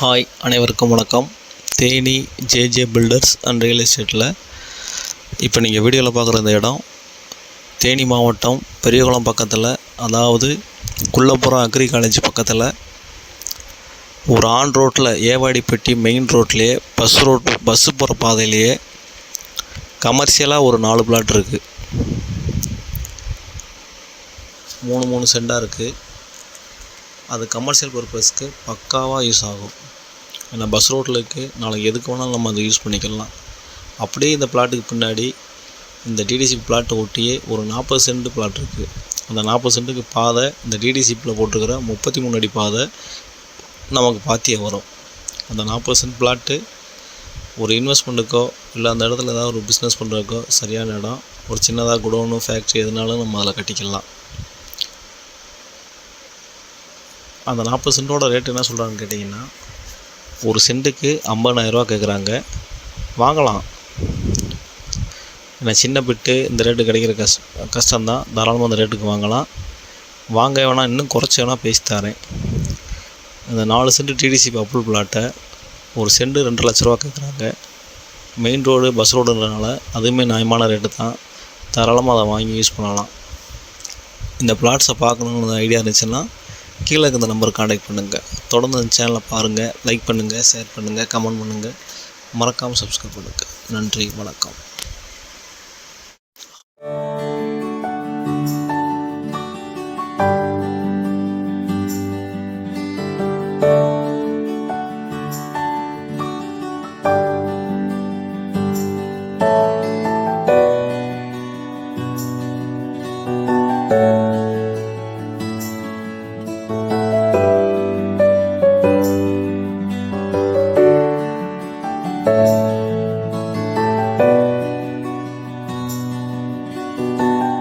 Hi அனைவருக்கும் வணக்கம். Theni JJ builders and real எஸ்டேட்டில் இப்போ நீங்கள் வீடியோவில் பார்க்குற இந்த இடம் தேனி மாவட்டம் பெரியகுளம் பக்கத்தில் அதாவது குள்ளப்புறம் அக்ரி காலேஜ் பக்கத்தில் ஒரு ஆன் ரோட்டில் ஏவாடிப்பட்டி மெயின் ரோட்லேயே பஸ் ரோட் பஸ்ஸு போகிற பாதையிலேயே கமர்ஷியலாக ஒரு நாலு பிளாட் இருக்குது மூணு மூணு சென்டாக இருக்குது அது கமர்ஷியல் பர்பஸ்க்கு பக்காவாக யூஸ் ஆகும். ஏன்னா பஸ் ரோட்டில் இருக்குது நாளைக்கு எதுக்கு வேணாலும் நம்ம அதை யூஸ் பண்ணிக்கலாம். அப்படியே இந்த பிளாட்டுக்கு பின்னாடி இந்த டிடிசி பிளாட்டை ஒட்டியே ஒரு நாற்பது சென்ட் பிளாட் இருக்குது அந்த நாற்பது சென்ட்டுக்கு பாதை இந்த டிடிசிப்பில் போட்டிருக்கிற முப்பத்தி மூணு அடி பாதை நமக்கு பாத்தியே வரும். அந்த நாற்பது சென்ட் பிளாட்டு ஒரு இன்வெஸ்ட்மெண்ட்டுக்கோ இல்லை அந்த இடத்துல ஏதாவது ஒரு பிஸ்னஸ் பண்ணுறதுக்கோ சரியான இடம். ஒரு சின்னதாக குடோனு ஃபேக்ட்ரி எதுனாலும் நம்ம அதில் கட்டிக்கலாம். அந்த நாற்பது சென்ட்டோட ரேட் என்ன சொல்கிறாங்கன்னு கேட்டிங்கன்னா ஒரு சென்ட்டுக்கு ஐம்பதாயிரரூவா கேட்குறாங்க வாங்கலாம். ஏன்னா சின்ன பிட்டு இந்த ரேட்டு கிடைக்கிற கஷ் கஷ்டம்தான். தாராளமாக அந்த ரேட்டுக்கு வாங்கலாம். வாங்க வேணால் இன்னும் குறைச்சி வேணால் பேசி தரேன். இந்த நாலு சென்ட் டிடிசி அப்ரூவல் பிளாட்டை ஒரு சென்ட்டு ரெண்டு லட்ச ரூபா கேட்குறாங்க மெயின் ரோடு பஸ் ரோடுன்றனால அதுவுமே நியாயமான ரேட்டு தான். தாராளமாக அதை வாங்கி யூஸ் பண்ணலாம். இந்த பிளாட்ஸை பார்க்கணுன்னு ஐடியா இருந்துச்சுன்னா கீழே இருக்க நம்பருக்கு காண்டாக்ட் பண்ணுங்கள் தொடர்ந்து அந்த சேனலை பாருங்கள் லைக் பண்ணுங்கள் ஷேர் பண்ணுங்கள் கமெண்ட் பண்ணுங்கள் மறக்காமல் சப்ஸ்கிரைப் பண்ணுங்கள் நன்றி வணக்கம்.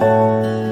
oh